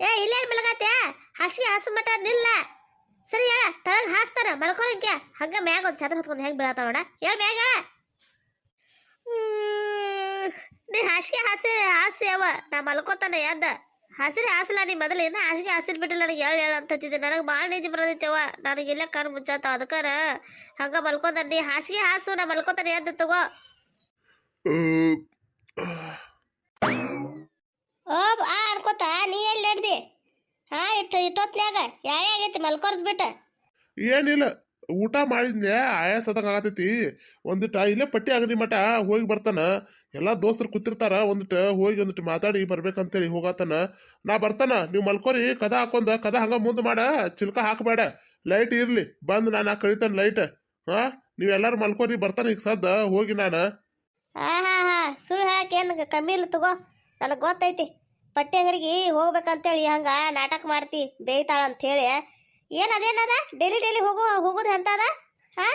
ಏ ಇಲ್ಲೇ ಮಲಗತ್ತೆ ಹಾಸಿಗೆ ಹಾಸು ಮಟ ನಿಲ್ಲ. ಸರಿ ಹೇಳ ತಳಗ್ ಹಾಸ್ತಾರ ಮಲ್ಕೊಳಂಕೆ ಹಂಗ ಮ್ಯಾಗ ಒಂದು ಚಾದ್ರ ಹತ್ಕೊಂಡು ಹೆಂಗೆ ಬೀಳತ್ತ ನೋಡ. ಹೇಳ ಮ್ಯಾಗ. ನೀ ಹಾಸಿಗೆ ಹಾಸಿ ಹಾಸಿ ಅವ ನಾ ಮಲ್ಕೋತಾನೆ ಎದ್ದ. ಹಸಿರು ಹಾಸಲ್ಲ ನೀ ಮೊದಲು ಇನ್ನ ಹಾಸಿಗೆ ಹಸಿರು ಬಿಟ್ಟಿಲ್ಲ ನನಗೆ ಹೇಳಿ ಹೇಳ ಅಂತ ಹಚ್ಚಿದ್ದೆ. ನನಗೆ ಭಾಳ ನಿಜ ಬರೋದೈತೆವ ನನಗೆ ಇಲ್ಲೇ ಕಣ್ಣು ಮುಚ್ಚಾತ ಅದಕ್ಕನ ಹಂಗ ಮಲ್ಕೋತಾನೆ. ನೀ ಹಾಸಿಗೆ ಹಾಸು ನಾ ಮಲ್ಕೋತಾನೆ ಎದ್ದ ತಗೋ. ಓ ಆ ಅನ್ಕೋತ ನೀ ಎಲ್ಲಿ ನಡ್ದಿ ಹಾ ಇಟ್ಟು ಇಟ್ಟೊತ್ನ್ಯಾಗ. ಯಾಳೆ ಆಗೈತಿ ಮಲ್ಕೊರ್ದ್ ಬಿಟ್ಟ. ಏನಿಲ್ಲ ಊಟ ಮಾಡಿದ್ನೆ ಆಯಾಸದಂಗ ಆಗತೈತಿ ಒಂದಿಟ ಇಲ್ಲೇ ಪಟ್ಟಿ ಅಂಗಡಿ ಮಠ ಹೋಗಿ ಬರ್ತಾನ. ಎಲ್ಲ ದೋಸ್ತರು ಕೂತಿರ್ತಾರ ಒಂದಿಟ ಹೋಗಿ ಒಂದಿಟ್ಟು ಮಾತಾಡಿ ಬರ್ಬೇಕಂತೇಳಿ ಹೋಗತಾನ. ನಾ ಬರ್ತಾನ ನೀವು ಮಲ್ಕೋರಿ ಕದ ಹಾಕೊಂಡ ಕದ ಹಂಗ ಮುಂದೆ ಮಾಡ ಚಿಲ್ಕ ಹಾಕಬೇಡ. ಲೈಟ್ ಇರ್ಲಿ ಬಂದು ನಾನು ಕಳಿತಾನೆ ಲೈಟ್. ಹಾ ನೀವೆಲ್ಲರೂ ಮಲ್ಕೋರಿ ಬರ್ತಾನೆ ಈಗ ಸದ್ದ ಹೋಗಿ ನಾನು. ಹಾ ಹಾ ಹಾ ಸುಳ್ಳು ಹೇಳಕ್ಕೆ ಏನು ಕಮ್ಮಿ ಇಲ್ಲ ತಗೋ. ನನಗೆ ಗೊತ್ತೈತಿ. ಪಟ್ಟಿ ಅಂಗಡಿಗೆ ಹೋಗ್ಬೇಕಂತೇಳಿ ಹಂಗ ನಾಟಕ ಮಾಡ್ತಿ, ಬೇಯ್ತಾಳ ಅಂತೇಳಿ ಏನು ಅದೇನದ ಡೈಲಿ ಡೈಲಿ ಹೋಗು, ಹೋಗುದು ಅಂತದ ಹಾ?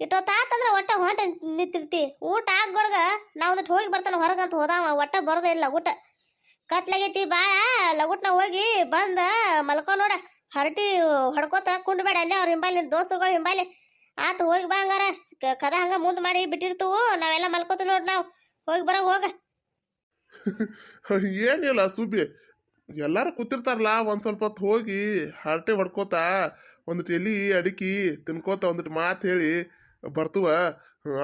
ಇಟ್ಟೊತ್ತಾತಂದ್ರೆ ಒಟ್ಟ ಹೊಂಟ ನಿಂತಿರ್ತಿ. ಊಟ ಆಗ್ಗೊಡ್ಗ ನಾವು ಒಂದಿಟ್ಟು ಹೋಗಿ ಬರ್ತಾನೆ ಹೊರಗಂತ ಹೋದಾವ, ಒಟ್ಟ ಬರೋದೇ ಇಲ್ಲ ಊಟ. ಕತ್ಲಾಗೈತಿ, ಬಾಳ ಲಗುಟ್ನ ಹೋಗಿ ಬಂದ ಮಲ್ಕೊ ನೋಡ. ಹರಟಿ ಹೊಡ್ಕೋತ ಕುಂಡ್ಬೇಡ ಅಲ್ಲೇ ಅವ್ರ ಹಿಂಬಾಲಿ ದೋಸ್ತರುಗಳು ಹಿಂಬಾಲಿ. ಆತು ಹೋಗಿ ಬಾ ಹಂಗಾರ. ಕದ ಹಂಗ ಮುಂದ್ ಮಾಡಿ ಬಿಟ್ಟಿರ್ತೀವು, ನಾವೆಲ್ಲ ಮಲ್ಕೋತ ನೋಡ್ ನಾವು. ಹೋಗಿ ಬರೋ ಹೋಗ. ಏನಿಲ್ಲ, ಸುಬ್ಬಿ. ಎಲ್ಲಾರು ಕೂತಿರ್ತಾರಲ್ಲ, ಒಂದ್ ಸ್ವಲ್ಪ ಹೊತ್ತು ಹೋಗಿ ಹರಟೆ ಹೊಡ್ಕೋತ ಒಂದಿಟ್ಟು ಎಲಿ ಅಡಿಕಿ ತಿನ್ಕೋತ ಒಂದಿಟ್ಟು ಮಾತು ಹೇಳಿ ಬರ್ತವ.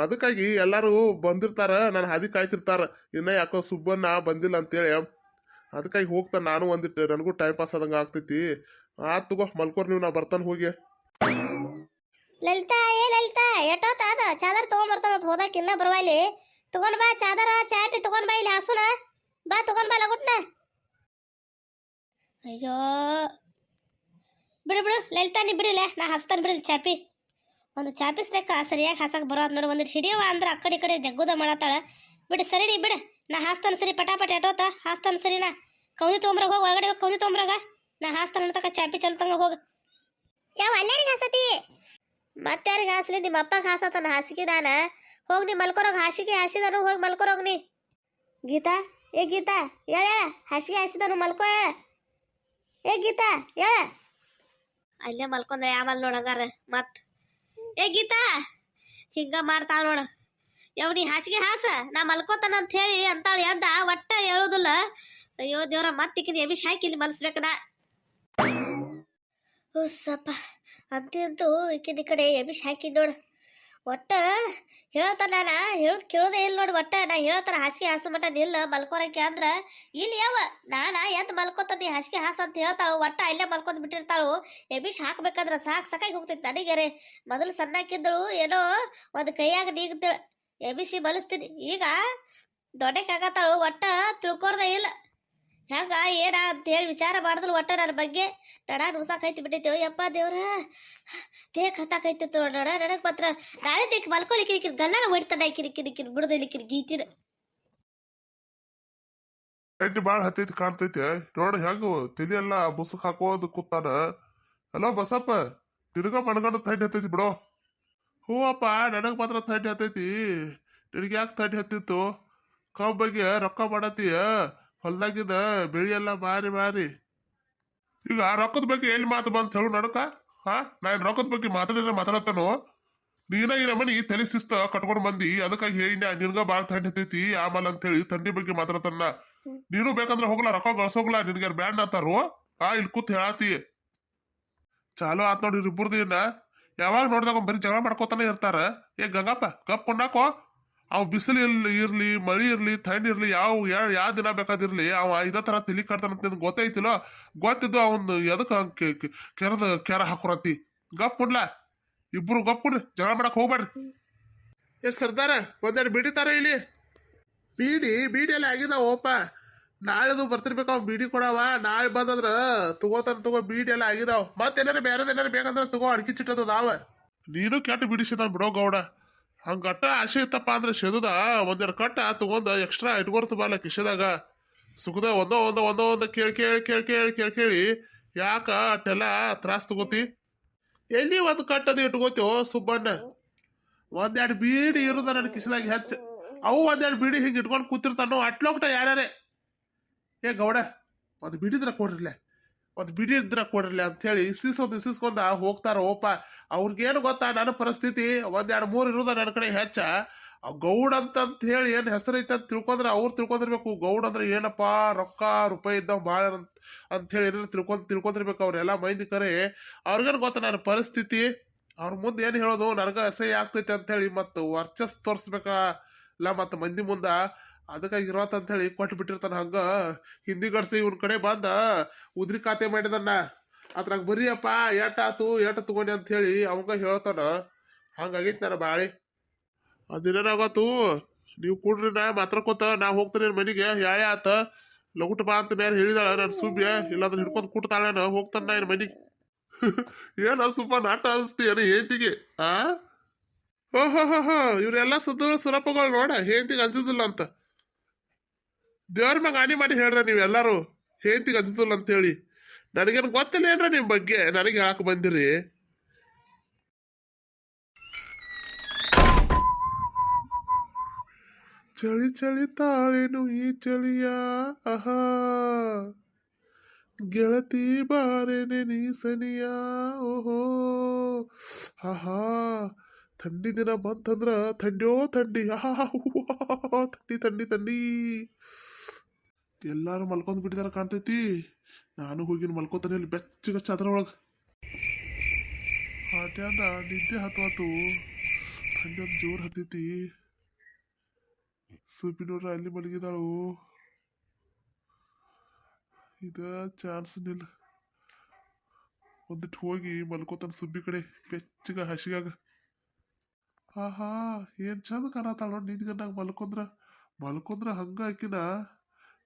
ಅದಕ್ಕಾಗಿ ಎಲ್ಲರೂ ಬಂದಿರ್ತಾರ, ನಾನು ಹಾದಿ ಕಾಯ್ತಿರ್ತಾರ. ಇನ್ನ ಯಾಕೋ ಸುಬ್ಬನ್ನ ಬಂದಿಲ್ಲ ಅಂತೇಳಿ. ಅದಕ್ಕಾಗಿ ಹೋಗ್ತಾನೆ ನಾನು ಒಂದಿಟ್ಟು ನನಗೂ ಟೈಮ್ ಪಾಸ್ ಆದಂಗ ಆಗ್ತೈತಿ. ಆತ್ ತಗೋ, ಮಲ್ಕೋರ್ ನೀವು, ನಾ ಬರ್ತಾನೆ ಹೋಗಿ. ಲಲಿತಾ, ಏ ಲಲಿತಾ ಎಷ್ಟೊತ್ತ ಅದ ಚಾದರ್ ತಗೊಂಡ್ ಬರ್ತಾನ ಹೋದಾಕ ಇನ್ನ ಬರವಾಲಿ ತಗೊಂಡ್ ಬಾ, ಚಾದರ ಚಾಟಿ ತಗೊಂಡ್ ಬಾ ಇಲ್ಲಿ ಹಸುನ. ಬಾ, ತಗೊಂಡ್ ಬಾ ಲಗುಟ್ನ. ಅಯ್ಯೋ. ಬಿಡು ಬಿಡು, ಲಲಿತಾನಿ ಬಿಡಿಲ್ಲ ನಾ ಹಸ್ತಾನೆ ಬಿಡಿಲ್ಲ ಚಾಪಿ. ಒಂದು ಚಾಪಿಸ್ದಕ್ಕ ಸರಿಯಾಗಿ ಹಾಸಕ್ಕೆ ಬರೋದ್ ನೋಡು. ಒಂದು ಹಿಡಿಯವ ಅಂದ್ರೆ ಆ ಕಡೆ ಈ ಕಡೆ ಜಗ್ಗುದ ಮಾಡತ್ತಾಳ. ಬಿಡು, ಸರಿ ರೀ ಬಿಡು. ನಾ ಹಾಸ್ತಾನ ಸರಿ ಪಟಾಪಟ ಎಟೋತ. ಸರಿ ನಾ. ಕೌದಿ ತೊಗೊಂಬ್ರಾಗ ಹೋಗಿ, ಒಳಗಡೆ ಹೋಗಿ, ಕೌದಿ ತೊಗೊಂಬ್ರಾಗ. ನಾ ಹಾಸ್ತಾನೆ ನೋಡ್ತಕ್ಕ ಚಾಪಿ ಚಲ್ತಂಗ ಹೋಗ. ಯಾವ ಅಲ್ಲೇ ಹಾಸತಿ? ಮತ್ತಾರಿಗೆ ಹಾಸ್ಲಿ ನಿಮ್ಮ ಅಪ್ಪಗೆ ಹಾಸತನ ಹಾಸಿಗೆ ದಾನ ಹೋಗಿ ನೀ ಮಲ್ಕೊರೋಗ, ಹಾಸಿಗೆ ಹಾಸಿದನು, ಹೋಗಿ ಮಲ್ಕೊರೋಗ ನೀ. ಗೀತಾ, ಏ ಗೀತಾ, ಹೇಳ ಹಾಸಿಗೆ ಹಾಸಿದನು, ಮಲ್ಕೋ, ಹೇಳ. ಏ ಗೀತಾ, ಹೇಳ. ಅಲ್ಲೇ ಮಲ್ಕೊಂಡ್ರೆ ಆಮೇಲೆ ನೋಡಂಗಾರ, ಮತ್. ಏ ಗೀತಾ, ಹಿಂಗ ಮಾಡ್ತಾವ ನೋಡ. ಯಾವ ನೀ ಹಾಸಿಗೆ ಹಾಸ, ನಾ ಮಲ್ಕೋತಾನ ಅಂತ ಹೇಳಿ ಅಂತಾಳ ಎದ್ದ, ಒಟ್ಟ ಹೇಳೋದಿಲ್ಲ. ಅಯ್ಯೋ ದೇವ್ರ ಮತ್ತಿಕ್ಕಿನ ಎಮಿಷ್ ಹಾಕಿ ಇಲ್ಲಿ ಮಲ್ಸ್ಬೇಕನ ನಾ. ಸಪ್ಪ ಅಂತಂತೂ ಈಕಿನ ಈ ಕಡೆ ಎಮಿಷ್ ಹಾಕಿ ನೋಡು. ಒಟ್ಟ ಹೇಳ್ತಾನ ನಾನ? ಹೇಳದ್ ಕೇಳೋದೇ ಇಲ್ಲ ನೋಡಿ ಒಟ್ಟ. ನಾ ಹೇಳ್ತಾನ ಹಾಸಿಗೆ ಹಾಸ ಮಟ್ಟ ನಿಲ್ಲ ಮಲ್ಕೋರಕ್ಕೆ ಅಂದ್ರ ಇಲ್ಲಿ ಯಾವ? ನಾನ ಎದ್ದು ಮಲ್ಕೋತದಿ ಹಾಸಿಗೆ ಹಾಸ ಅಂತ ಹೇಳ್ತಾಳು. ಒಟ್ಟ ಅಲ್ಲೇ ಮಲ್ಕೊಂಡ್ ಬಿಟ್ಟಿರ್ತಾಳು. ಎಬಿಷ್ ಹಾಕ್ಬೇಕಂದ್ರ ಸಾಕ್ ಸಾಕಾಗಿ ಹೋಗ್ತೈತಿ ನನಗೆರೆ ಮೊದಲು ಸಣ್ಣಕ್ಕಿದ್ದಳು ಏನೋ ಒಂದು ಕೈಯಾಗ ನೀಗ್ದ ಎಬಿಷಿ ಮಲಸ್ತೀನಿ ಈಗ ದೊಡ್ಡಕ್ಕಾಗತ್ತಾಳು. ಒಟ್ಟ ತಿಳ್ಕೊರ್ದೇ ಇಲ್ಲ. ಹೆಂಗ? ಏನ ಅಂತ ಹೇಳಿ ವಿಚಾರ ಮಾಡಿದ್ರು ಒಟ್ಟ ನನ್ನ ಬಗ್ಗೆ. ನಡ ನುಸಾಕೈತಿ ಬಿಟ್ಟೈತೆ ಯಪ್ಪ ದೇವ್ರ ದೇಹಕ್ಕೆ ಹತ್ತಾಕೈತಿ ನೋಡ ನನಗೆ ಮಾತ್ರ ನಾಳೆ ದೇಕ್ ಮಲ್ಕೊಳಿಕ್ಕೆ ಇಕ್ಕಿನ ಗಲ್ಲಾನ ಹೊಡಿತಾನೆ ಇಕ್ಕಿನ ಕಿರಿ ಇಕ್ಕಿನ ಬಿಡದ ಗೀಚಿನ. ಎಣ್ಣೆ ಭಾಳ ಹತ್ತೈತಿ ಕಾಣ್ತೈತೆ. ನೋಡ ಹೆಂಗ ತಲೆ ಎಲ್ಲ ಬುಸಕ್ ಹಾಕೋದು ಕೂತಾನ. ಅಲ್ಲ ಬಸಪ್ಪ ತಿರುಗ ಮಣಗಂಡ ಥಂಡಿ ಹತ್ತೈತಿ ಬಿಡೋ. ಹ್ಞೂ ಅಪ್ಪ ನನಗೆ ಮಾತ್ರ ಥಂಡಿ ಹತ್ತೈತಿ. ನಿನಗೆ ಯಾಕೆ ಥಂಡಿ ಹತ್ತಿತ್ತು? ಕಬ್ಬಗೆ ರೊಕ್ಕ ಮಾಡತ್ತೀಯ? ಹೊಲ್ದಾಗಿದ ಬೆಳಿ ಎಲ್ಲ ಬಾರಿ ಈಗ ಆ ರೊಕ್ಕದ ಬಗ್ಗೆ ಎಲ್ಲಿ ಮಾತು ಬಂತ ಹೇಳು ನಡಕ? ಹಾ? ನಾನು ರೊಕ್ಕದ ಬಗ್ಗೆ ಮಾತಾಡಿದ್ರೆ ಮಾತಾಡತ್ತಾನು? ನೀನ ಈ ನಮ್ಮನಿ ತಲೆ ಶಿಸ್ತ ಕಟ್ಕೊಂಡು ಬಂದಿ, ಅದಕ್ಕಾಗಿ ಹೇಳಿ ನಿನ್ಗ ಬಾಳ ಥಂಡಿ ಹತ್ತೈತಿ, ಆಮೇಲೆ ಅಂತೇಳಿ ಥಂಡಿ ಬಗ್ಗೆ ಮಾತಾಡತನ್ನ ನೀನು ಬೇಕಂದ್ರೆ ಹೋಗ್ಲಾ, ರೊಕ್ಕ ಗಳಿಸೋಗ್ಲಾ ನಿನ್ಗೆ ಬ್ಯಾಂಡ್ ಅಂತಾರು? ಆ ಇಲ್ಲಿ ಕೂತ್ ಹೇಳಾತಿ. ಚಾಲು ಆತ್ ನೋಡಿ ಇಬ್ಬರದಿನ ಯಾವಾಗ ನೋಡಿದಾಗ ಬರೀ ಜಗಳ ಮಾಡ್ಕೋತಾನೆ ಇರ್ತಾರ. ಏ ಗಂಗಪ್ಪ, ಗಪ್ ಕೊಂಡಾಕೋ ಅವ್ ಬಿಸಿಲು ಇರ್ಲಿ ಇರ್ಲಿ ಮಳಿ ಇರ್ಲಿ, ಥಂಡಿ ಇರ್ಲಿ, ಯಾವ ಯಾವ ದಿನ ಬೇಕಾದಿರ್ಲಿ, ಅವ ಇದೇ ತರ ತಿಳಿ ಕಟ್ತಾನ ಅಂತ ನಿನ್ಗೆ ಗೊತ್ತೈತಿಲ್ಲೋ? ಗೊತ್ತಿದ್ದು ಅವನ್ ಎದಕ್ ಕೆರದ ಕೆರ ಹಾಕೊರತಿ? ಗಪ್ ಕೊಡ್ಲ. ಇಬ್ರು ಗಪ್ ಕೊಡ್ರಿ. ಜಗಳ ಮಾಡಕ್ ಹೋಗ್ಬೇಡ್ರಿ ಏ ಸರ್ದಾರ, ಒಂದೆರಡು ಬಿಡಿತಾರ ಇಲ್ಲಿ ಬೀಡಿ ಬೀಡಿ ಎಲ್ಲ ಆಗಿದಾವಪ್ಪ ನಾಳೆದು ಬರ್ತಿರ್ಬೇಕು ಅವ್ ಬೀಡಿ ಕೊಡವ. ನಾಳೆ ಬಂದಂದ್ರ ತಗೋತಾನ ತಗೋ ಬೀಡಿ ಎಲ್ಲ ಆಗಿದಾವ ಮತ್ತೇನಾರ ಬೇರೆ ಏನಾರ ಬೇಕಂದ್ರ ತಗೋ, ಅಡ್ಕಿ ಚಿಟ್ಟದ ಅವ ನೀನು ಕೆಟ್ಟ ಬಿಡಿಸಿದ ಬಿಡೋ ಗೌಡ. ಹಂಗ ಅಟ್ಟ ಆಸೆ ಇತ್ತಪ್ಪ ಅಂದ್ರೆ ಸೆದುದ ಒಂದೆರಡು ಕಟ್ಟ ತಗೊಂಡ ಎಕ್ಸ್ಟ್ರಾ ಇಟ್ಕೊರ್ತು ಬಾಲ ಕಿಶೆದಾಗ. ಸುಖದ ಒಂದೋ ಒಂದೋ ಒಂದೋ ಒಂದೋ ಕೇಳಿ ಕೇಳಿ ಕೇಳಿ ಕೇಳಿ ಕೇಳಿ ಕೇಳಿ ಯಾಕ ಅಟ್ಟೆಲ್ಲ ತ್ರಾಸ್ ತಗೋತಿ? ಎಲ್ಲಿ ಒಂದು ಕಟ್ಟದ ಇಟ್ಕೋತೀವೋ ಸುಬ್ಬಣ್ಣ? ಒಂದೆರಡು ಬೀಡಿ ಇರುದ ನನ್ನ ಕಿಶೆದಾಗ ಹೆಚ್ಚು. ಅವು ಒಂದೆರಡು ಬೀಡಿ ಹಿಂಗೆ ಇಟ್ಕೊಂಡು ಕೂತಿರ್ತಾನೋ ಅಟ್ಲೋಗ್ಟ ಯಾರ್ಯಾರೇ? ಏ ಗೌಡ, ಒಂದು ಬಿಡಿದ್ರ ಕೊಡ್ರಿಲೆ ಒಂದು ಬಿಡಿ ಇದ್ರ ಅಂತ ಹೇಳಿ ಸಿಿಸೋದು ಇಸಿಸ್ಕೊಂಡ ಹೋಗ್ತಾರ, ಓಪ, ಅವ್ರಿಗೇನು ಗೊತ್ತಾ ನನ್ನ ಪರಿಸ್ಥಿತಿ? ಒಂದೆರಡು ಮೂರು ಇರೋದ ನನ್ನ ಕಡೆ ಹೆಚ್ಚ. ಗೌಡ್ ಅಂತ ಅಂತ ಹೇಳಿ ಏನು ಹೆಸರು ಐತೆ ಅಂತ ತಿಳ್ಕೊಂಡ್ರೆ ಅವ್ರು ತಿಳ್ಕೊಂಡಿರ್ಬೇಕು. ಗೌಡ್ ಅಂದ್ರೆ ಏನಪ್ಪ? ರೊಕ್ಕ, ರೂಪಾಯಿ ಇದ್ದಾವ ಭಾಳ ಅಂತ ಏನಾರ ತಿಳ್ಕೊಂಡ್, ತಿಳ್ಕೊಂಡಿರ್ಬೇಕು ಅವ್ರೆಲ್ಲ ಮಂದಿ ಕರೆ. ಅವ್ರಿಗೇನು ಗೊತ್ತಾ ನನ್ನ ಪರಿಸ್ಥಿತಿ? ಅವ್ರ ಮುಂದೆ ಏನು ಹೇಳೋದು? ನನಗೆ ಅಸಹ್ಯ ಆಗ್ತೈತೆ ಅಂತ ಹೇಳಿ ಮತ್ತು ವರ್ಚಸ್ ತೋರಿಸ್ಬೇಕಾ? ಇಲ್ಲ ಮತ್ತು ಮಂದಿ ಮುಂದ ಅದಕ್ಕಾಗಿ ಇರೋತ್ ಅಂತ ಹೇಳಿ ಕೊಟ್ಟು ಬಿಟ್ಟಿರ್ತಾನೆ ಹಂಗ. ಹಿಂದಿ ಗಡ್ಸಿ ಇವನ್ ಕಡೆ ಬಂದ, ಉದ್ರಿ ಖಾತೆ ಮಾಡಿದನ್ನ. ಅದ್ರಾಗ ಬರೀಯಪ್ಪ ಏಟ ಆತು, ಏಟ ತಗೊಂಡಿ ಅಂತ ಹೇಳಿ ಅವಂಗ ಹೇಳ್ತಾನ. ಹಂಗಾಗೈತಿ ನಾನು ಬಾಳಿ. ಅದೇನಾಗತ್ತು ನೀವು ಕೂಡ್ರಿ ನಾ ಮಾತಾಡ್ಕೊತ ನಾ ಹೋಗ್ತೀನಿ ಮನೆಗೆ, ಯಾಯ ಆತ? ಲಗುಟ ಬಾ ಅಂತ ಮೇಲೆ ಹೇಳಿದಾಳ ನನ್ನ ಸುಬ್ಯ, ಇಲ್ಲಾಂದ್ರೆ ಹಿಡ್ಕೊಂಡು ನಾ ಹೋಗ್ತಾನ ನಾ ಮನೆಗೆ. ಏನ ಸುಬ್ಬ ನಾಟ ಅನಿಸ್ತೀಯನ ಹೇಂತಿಗೆ ಆ? ಓಹೋ ಹೋ ಹೋ ಇವರೆಲ್ಲ ಸುದ್ದ ಸುಲಭಗಳು ನೋಡ ಹೇಂತಿಗೆ ಅನ್ಸುದಿಲ್ಲ ಅಂತ. ದೇವ್ರ ಮ್ಯಾಗ ಹಾನಿ ಮಾಡಿ ಹೇಳ್ರ ನೀವೆಲ್ಲರೂ ಹೇಂತಿಗೆ ಅನ್ಸುದಿಲ್ಲ ಅಂತ ಹೇಳಿ. ನನಗೇನು ಗೊತ್ತಿಲ್ಲ ಏನ್ರ ನಿಮ್ಮ ಬಗ್ಗೆ, ನನಗೆ ಹೇಳಕ್ ಬಂದಿರಿ. ಚಳಿ ಚಳಿ ತಾಳೇನು ಈ ಚಳಿಯ, ಆಹಾ. ಗೆಳತಿ ಬಾರೇನೆ ನೀ ಸನಿಯ, ಓಹೋ. ಆಹಾ. ಥಂಡಿ ದಿನ ಬಂತಂದ್ರ ಥಂಡ್ಯೋ ಥಂಡಿ, ಆಹಾ. ಥಂಡಿ ತಂಡಿ ತಂಡಿ. ಎಲ್ಲಾರು ಮಲ್ಕೊಂಡ್ ಬಿಟ್ಟಿದಾರ ಕಾಣ್ತೈತಿ. ನಾನು ಹೋಗಿ ಮಲ್ಕೋತಾನೆ ಬೆಚ್ಚಗ ಚಾದ್ರ ಒಳಗೆ ಹಾಟ್ಯಾದ ನಿದ್ದೆ ಹತ್ವಾತು. ಥಂಡಿ ಒಂದು ಜೋರು ಹತ್ತೈತಿ. ಸುಬಿನೋರ ಅಲ್ಲಿ ಮಲಗಿದಾಳು. ಇದ ಚಾನ್ಸ್ ನಿಲ್ಲ ಒಂದಿಟ್ಟು ಹೋಗಿ ಮಲ್ಕೋತಾನೆ ಸುಬ್ಬಿ ಕಡೆ, ಬೆಚ್ಚಗ ಹಸಿಗಾಗ. ಆಹಾ, ಏನ್ ಚಂದ ಕಾಣತ್ತಾಳ ನೋಡಿ ನಿಂತ್ಕೊಂಡಾಗ ಮಲ್ಕೊಂದ್ರ. ಮಲ್ಕೊಂದ್ರ ಹಂಗ ಆಕಿನ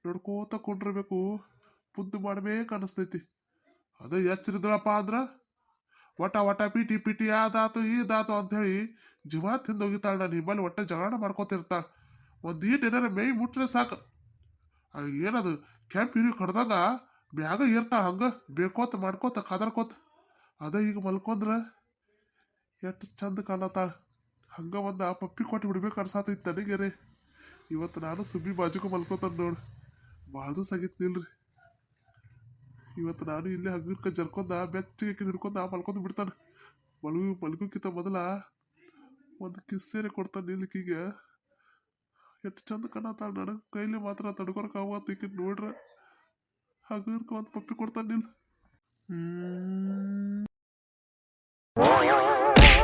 ನೋಡ್ಕೋತ ಕೊಂಡಿರ್ಬೇಕು. ಮುದ್ದು ಮಾಡ್ಬೇಕು ಅನಿಸ್ತೈತಿ ಅದ ಎಚ್ಚರಿದ್ರಪ್ಪ ಅಂದ್ರ ಒಟ ಒಟ ಪಿಟಿ ಪಿಟಿ ಅದಾತು ಇದಾತು ಅಂತ ಹೇಳಿ ಜೀವ ತಿಂದು ಹೋಗಿತಾಳ ನಾನು ನಿಮ್ಮಲ್ಲಿ ಒಟ್ಟೆ ಜಗಳ ಮಾಡ್ಕೋತಿರ್ತಾಳ. ಒಂದು ಈಟ್ ಏನಾರ ಮೇಯ್ ಮುಟ್ರೆ ಸಾಕು. ಏನದು ಕ್ಯಾಂಪ್ ಇರಿ ಕಡ್ದಾಗ ಬ್ಯಾಗ ಇರ್ತಾಳ ಹಂಗ, ಬೇಕೋತ ಮಾಡ್ಕೋತ ಕದರ್ಕೋತ. ಅದ ಈಗ ಮಲ್ಕೊಂದ್ರ ಎಷ್ಟು ಚಂದ ಕಾಣತಾಳ ಹಂಗ ಆ ಪಪ್ಪಿ ಕೊಟ್ಟು ಬಿಡ್ಬೇಕು ಅನ್ಸಾತೈತಿ ನನಗೆ ರೀ ಇವತ್ತು ನಾನು ಸುಬ್ಬಿ ಬಾಜುಕ ಮಲ್ಕೋತಾನೆ ನೋಡು. ಭಾಳ ದಿವಸ ಆಗಿತ್ತು ನಿಲ್ರಿ. ಇವತ್ತು ನಾನು ಇಲ್ಲೇ ಹಗ್ಗರ್ಕ ಜರ್ಕೊಂಡ ಬೆಚ್ಚಗೆ ಹಿಡ್ಕೊಂಡು ಆ ಮಲ್ಕೊಂಡು ಬಿಡ್ತಾನೆ. ಮಲಗು ಮಲ್ಗೋಕ್ಕಿಂತ ಮೊದಲ ಒಂದು ಕಿಸ್ಸೇನೆ ಕೊಡ್ತಾನೆ ನಿಲ್ಕೀಗ ಎಷ್ಟು ಚಂದ ಕಾಣತಾಳ ನನಗೆ. ಕೈಲಿ ಮಾತ್ರ ತಡ್ಕೊಳಕ್ ಆಗತ್ತ ಈಗ ನೋಡ್ರ. ಹಗರ್ಕ ಒಂದು ಪಪ್ಪಿ ಕೊಡ್ತಾನೆ ನಿಲ್.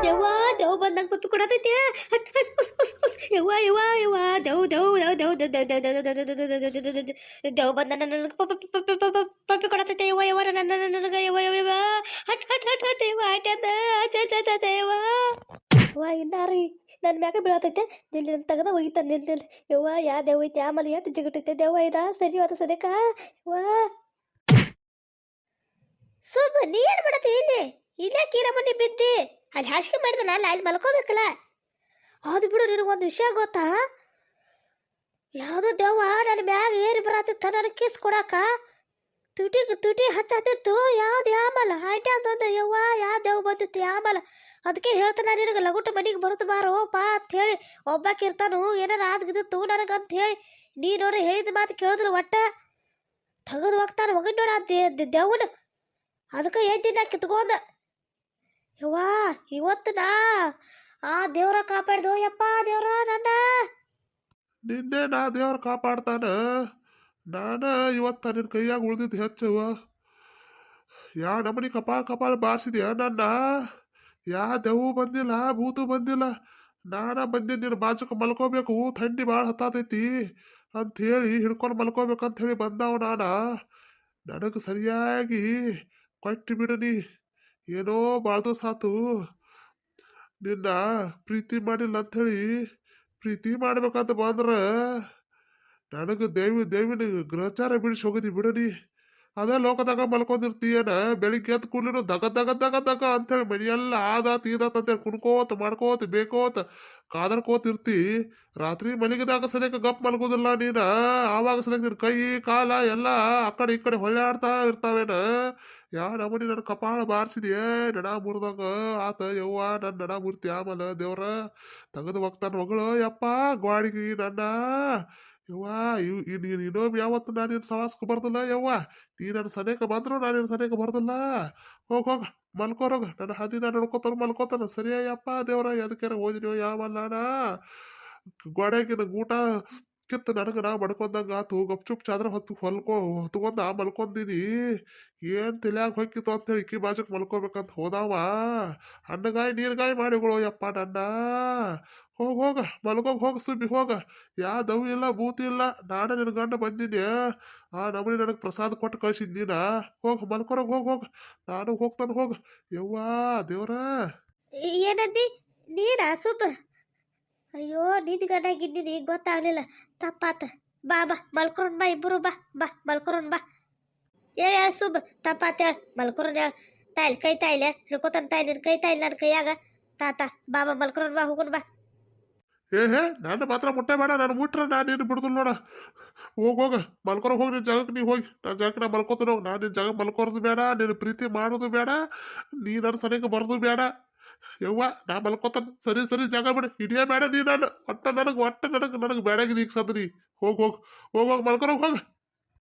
ಯವ್ವ! ದೇವ್ ಬಂದಂಗೆ ಪಪ್ಪಿ ಕೊಡತೈತೆ ಯವ್ವ ಯವ್ವ ಯವ್ವ ದೇವ್ ದೇವ್ ದೇವ್ ದೇವ್ ದೇವ್ ಬಂದ ನನಗೆ ಪಪ್ಪಿ ಕೊಡತೈತಿ ಯವ್ವ ಯವ್ವ ನನ್ನ ನನಗೆ ಯವ್ವ ಯವ್ವ ಯವ್ವ ಹಟ್ ಹಟ್ ಹಟ್ ಹಟ್ ಯವ್ವ ಹಟ್ ಅಂದ ಚ ಚ ಚ ಚ ಯವ್ವ ಯವ್ವ ಇನ್ನಾರಿ ನನ್ನ ಮ್ಯಾಗ ಬೀಳತೈತೆ ನಿಲ್ಲಿ ತೆಗೆದ ಒಗಿತ ನಿಲ್ ನಿಲ್ ಯವ್ವ ಯಾ ದೇವ್ ಐತೆ ಆಮೇಲೆ ಎಷ್ಟು ಜಿಗಟೈತೆ ದೇವ್ ಇದ ಸರಿ ಹೋದ ಸದ್ಯಕ್ಕ ಯವ್ವ ಸುಮ್ಮ ನೀ ಏನು ಮಾಡತ್ತೆ ಇಲ್ಲಿ ಇಲ್ಲೇ ಕೀರ ಮನೆ ಬಿದ್ದಿ. ಅಲ್ಲಿ ಹಾಸಿಗೆ ಮಾಡಿದನಲ್ಲ ಅಲ್ಲಿ ಮಲ್ಕೋಬೇಕಲ್ಲ. ಹೌದು ಬಿಡು ನಿನಗೊಂದು ವಿಷಯ ಗೊತ್ತಾ? ಯಾವುದೋ ದೇವ ನನ್ನ ಮ್ಯಾಗ ಏರಿ ಬರತ್ತಿತ್ತ ನನಗೆ ಕಿಸ್ ಕೊಡಾಕ? ತುಟಿ ತುಟಿ ಹಚ್ಚತ್ತಿತ್ತು ಯಾವ್ದು ಯಾಮಲ್ಲ ಆಂಟಿ ಅಂತಂದ್ರೆ ಯವ್ವ ಯಾವ ದೇವ ಬಂದಿತ್ತು ಯಾಮಲ್ಲ ಅದಕ್ಕೆ ಹೇಳ್ತಾನೆ ನಿನಗೆ, ಲಗುಟ ಮನೆಗೆ ಬರುತ್ತ ಬಾರೋ, ಪಾ ಅಂತ ಹೇಳಿ ಒಬ್ಬಾಕಿ ಇರ್ತಾನು, ಏನಾರ ಆದ್ಗಿದ್ದಿತ್ತು ನನಗೆ ಅಂತ ಹೇಳಿ ನೀ ನೋಡ್ರಿ ಹೇಳಿದ ಮಾತು ಕೇಳಿದ್ರು ಒಟ್ಟ? ತೆಗೆದು ಹೋಗ್ತಾನೆ ಹೋಗಿ ನೋಡ ದೇವನ ಅದಕ್ಕೆ ಎದ್ದಿನ ಕಿತ್ಕೊಂಡ? ಯವ್ವಾ ಇವತ್ತು ನಾ ಆ ದೇವ್ರ ಕಾಪಾಡ್ದು. ಯಪ್ಪ, ದೇವ್ರ, ನನ್ನ? ನಿನ್ನೆ ನಾ ದೇವ್ರ ಕಾಪಾಡ್ತಾನ. ನಾನ ಇವತ್ತ ನಿನ್ನ ಕೈಯಾಗ ಉಳ್ದಿದ್ದು ಹೆಚ್ಚವ ಯಾ ನಮನಿ ಕಪಾಳ ಕಪಾಳ ಬಾರಿಸಿದ್ಯಾ ನನ್ನ? ಯಾ ದೆವು ಬಂದಿಲ್ಲ, ಭೂತು ಬಂದಿಲ್ಲ. ನಾನ ಬಂದಿ ನಿನ್ನ ಬಾಜುಕ ಮಲ್ಕೋಬೇಕು. ಥಂಡಿ ಭಾಳ ಹತ್ತಾತೈತಿ ಅಂತ ಹೇಳಿ ಹಿಡ್ಕೊಂಡು ಮಲ್ಕೋಬೇಕಂತ ಹೇಳಿ ಬಂದಾವ ನಾನ. ನನಗೆ ಸರಿಯಾಗಿ ಕೊಟ್ಟು ಬಿಡನಿ ಏನೋ ಭಾಳ ಸಾತು. ನಿನ್ನ ಪ್ರೀತಿ ಮಾಡಿಲ್ಲ ಅಂಥೇಳಿ ಪ್ರೀತಿ ಮಾಡ್ಬೇಕಂತ ಬಂದ್ರೆ ನನಗೆ ದೇವಿ ದೇವಿನ ಗ್ರಹಚಾರ ಬಿಡಿಸಿ ಹೋಗಿದಿ ಬಿಡನಿ ಅದೇ ಲೋಕದಾಗ ಮಲ್ಕೊಂಡಿರ್ತೀಯನ? ಬೆಳಿಗ್ಗೆ ಎದ್ದು ಕೂಡ್ಲಿನು ದಗ ದಗ ದಗ ದಗ ಅಂತೇಳಿ ಮನೆಯೆಲ್ಲ ಆದಾತ್ ಈದಾತ್ ಅಂತೇಳಿ ಕುಣ್ಕೋತ, ಮಾಡ್ಕೋತ, ಬೇಕೋತ ಕಾದರ್ಕೋತ ಇರ್ತಿ ರಾತ್ರಿ ಮಲಗಿದಾಗ ಸದ್ಯಕ್ಕೆ ಗಪ್ ಮಲಗೋದಿಲ್ಲ ನೀನ? ಆವಾಗ ಸದ್ಯಕ್ಕೆ ನಿನ್ನ ಕೈ, ಕಾಲ ಎಲ್ಲ ಆ ಕಡೆ ಈ ಕಡೆ ಹೊಳ್ಳಾಡ್ತಾ ಇರ್ತಾವೇನ? ಯಾ ನಮ್ಮನಿ ನನ್ನ ಕಪಾಳ ಬಾರಿಸಿದೆಯೇ ನಡ ಮುರಿದಂಗ ಆತ ಯವ್ವ ನನ್ನ ನಡ ಮುರ್ತಿ ಆಮೇಲೆ ದೇವ್ರ. ತೆಗೆದು ಹೋಗ್ತಾನ ಮಗಳು, ಯಪ್ಪ, ಗ್ವಾಡಿಗೆ ನನ್ನ. ಯವ್ವ, ಇವ್ ನೀನು ಇನ್ನೊಮ್ಮೆ ಯಾವತ್ತು ನಾನು ನಿನ್ನ ಸವಾಸಕ್ಕೆ ಬರ್ದಿಲ್ಲ, ಯವ್ವ? ನೀ ನನ್ನ ಸನೇಕ ಬಂದ್ರು, ನಾನು ನಿನ್ನ ಸನೇಕ ಬರ್ದಲ್ಲ. ಹೋಗ ಹೋಗ ಮಲ್ಕೋರೋಗ ನನ್ನ ಹದಿ ನಾನು ನೋಡ್ಕೊತಾನ ಮಲ್ಕೋತಾನ. ಸರಿಯಪ್ಪ ದೇವ್ರ ಎದಕ್ಕಾರ ಓದಿನೋ ಯಾವಲ್ಲಣ ಗೋಡೆಗಿನ ಊಟ ಕಿತ್ತು ನನಗೆ ನಾ ಮಡ್ಕೊಂಡಂಗೆ ಆತು. ಗಪ್ಚುಪ್ ಚಾದ್ರ ಹೊತ್ತು ಹೊಲ್ಕೊ, ಹೊತ್ಕೊಂಡ ಮಲ್ಕೊಂದಿನಿ. ಏನು ತಲೆಯಾಗ ಹೊಕ್ಕಿತ್ತು ಅಂತೇಳಿ ಇಕ್ಕಿ ಬಾಜಕ್ಕೆ ಮಲ್ಕೋಬೇಕಂತ ಹೋದಾವ. ಹಣ್ಣಗಾಯಿ, ನೀರ್ಗಾಯಿ ಮಾಡಿಗಳು ಯಪ್ಪ ನನ್ನ. ಹೋಗ್ ಹೋಗ ಮಲ್ಕೋಗ್ ಹೋಗ ಸುಬ್ಬಿ ಹೋಗ. ಯಾ ದವ್ ಇಲ್ಲ ಬೂತಿ ಇಲ್ಲ, ನಾನೇ ನಿನ್ನ ಗಂಡ ಬಂದಿದ್ದೆ. ಆ ನಮನಿ ನನಗೆ ಪ್ರಸಾದ ಕೊಟ್ಟು ಕಳ್ಸಿದ್ ನೀನ? ಹೋಗ ಮಲ್ಕೋರಾಗ ಹೋಗ ಹೋಗ. ನಾನು ಹೋಗ್ತಾನೆ ಹೋಗ. ಯವ್ವಾ, ದೇವ್ರ. ಏನಂದಿ? ನೀನಾ, ಸುಬ್ಬ? ಅಯ್ಯೋ ನಿಂತ್ಕೊಂಡಾಗಿದ್ದೀನಿ ಗೊತ್ತಾಗ್ಲಿಲ್ಲ. ತಪ್ಪಾತ. ಬಾ ಬಾ ಮಲ್ಕೊರೋಣ ಬಾ ಇಬ್ಬರು ಬಾ ಬಾ ಮಲ್ಕೊರೋಣ ಬಾ. ಏ ಸುಬ್ಬ, ತಪ್ಪಾತ ಹೇಳ. ತಾಯಿಲ್ ಕೈ, ತಾಯಿಲೆ ಹಿಡ್ಕೊತಾನ ತಾಯಿ ನಿನ್ನ ಕೈ, ತಾಯಿಲ್ ನನ್ನ ಕೈಯಾಗ. ತಾತ, ಬಾ ಬಾ ಬಾ ಹೋಗೋಣ ಬಾ. ಏ ಹೇ ನನ್ನ ಮಾತ್ರ ಮುಟ್ಟೆ ಬೇಡ, ನಾನು ಮುಟ್ರೆ ನಾನು ನೀನು ಬಿಡುದಿಲ್ಲ ನೋಡ. ಹೋಗ ಹೋಗ ಮಲ್ಕೊರ ಹೋಗಿ ನಿನ್ನ ಜಾಗಕ್ಕೆ, ನೀ ಹೋಗಿ. ನಾನು ಜಾಗಕ್ಕೆ ನಾ ಮಲ್ಕೋತೀನಿ ಹೋಗಿ. ನಾನು ನಿನ್ನ ಜಾಗ ಮಲ್ಕೊರೋದು ಬೇಡ, ನಿನ್ನ ಪ್ರೀತಿ ಮಾಡೋದು ಬೇಡ, ನೀ ನನ್ನ ಸನಿಗೆ ಬರೋದು ಬೇಡ. ಯವ್ವ, ನಾ ಮಲ್ಕೋತಾನ. ಸರಿ ಸರಿ, ಜಾಗ ಬಿಡು. ಹಿಡಿಯ ಬೇಡ ನೀ ನಾನು. ಒಟ್ಟ ನನಗೆ ಒಟ್ಟ ನನಗೆ ನನಗೆ ಬೇಡಾಗಿದೆ ಈಗ ಸದ್ರಿ ಹೋಗಿ ಹೋಗಿ ಹೋಗಿ ಹೋಗಿ ಮಲ್ಕೊರೋಗ್ ಹೋಗ.